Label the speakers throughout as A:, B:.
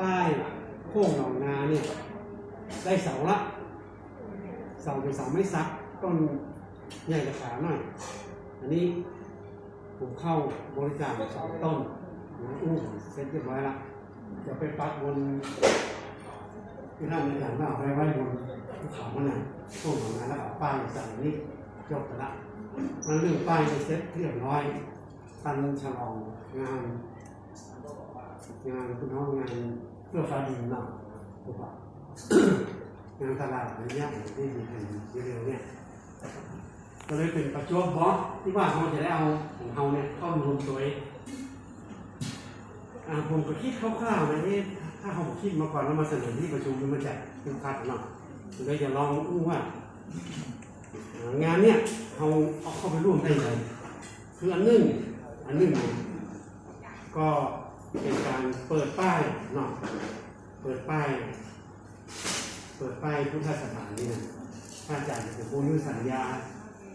A: ป้โค้งหนองนาเนี่ยได้เสาละ เสาเป็นเสาไม่ซักต้นใหญ่ราคาหน่อยอันนี้ผมเข้าบริจาคสองต้นนะอู้เสร็จเรียบร้อยละจะไปปักบนที่ท่านในการว่าอาไปไว้บนภูเขามันน่ะโค้งหนองนาแล้วเอาป้ายใส่งนี่จบละมันเรื่องป้ายเสร็จเรียบร้อยตันฉลองงาน งานคุณน้องงานเพื่อฟ้าดินเนาะถูกปะงานตลาดระยะที่ดีกันเร็วๆเนี่ยก็เลยเป็นประจวบเหมาะที่ว่าเราจะได้เอาของเราเนี่ยเข้ารวมตัวเองผมก็คิดคร่าวๆนะที่ถ้าเขาคิดมาก่อนแล้วมาเสนอที่ประชุมมันจะเป็นคัดเนาะผมเลยจะลองอู้ว่าอ่างานเนี่ยเขาเอาเข้าไปร่วมได้เลยคืออันนึ่งอันนึ่งเนี่ยก็ เป็นการเปิดป้ายเนาะเปิดป้าย เปิดป้ายพุทธสถานนี่นะพระอาจารย์เป็นผู้ยื่นสัญญา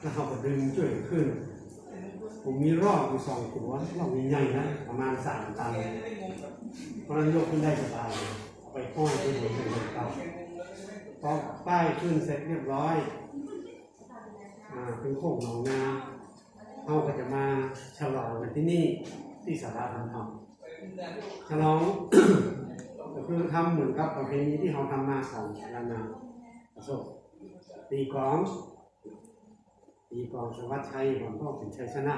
A: แล้วเขาก็ดึงช่วยขึ้น ผมมีรอบอยู่สองตัวรอบใหญ่ๆนะประมาณสามตันเพราะนั้นยกขึ้นได้สบายเอาไปห้อยไปบนเป็นบนเตาพอป้ายขึ้นเสร็จเรียบร้อยอ่าเป็นโค้งหนองนาเขาก็จะมาฉลองกันที่นี่ที่สาราธรรมธรรม ฉลองคือทำเหมือนกับประเพณีที่เขาทำมาของลานนาประสบตีกลองตีกลองสวัสดิ์ชัยของพ่อเป็นชัยชนะ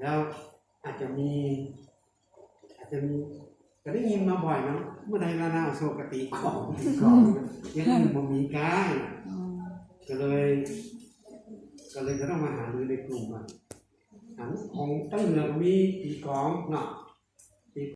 A: แล้วอาจจะมี อาจจะมีก็ได้ยินมาบ่อยนะเมื่อใดลานาโชกตีกลองตีกลองยังอื่นมีกายก็เลย ก็เลยจะต้องมาหารือในกลุ่มว่าอันของตั้งเหนือมีตีกลองเนาะ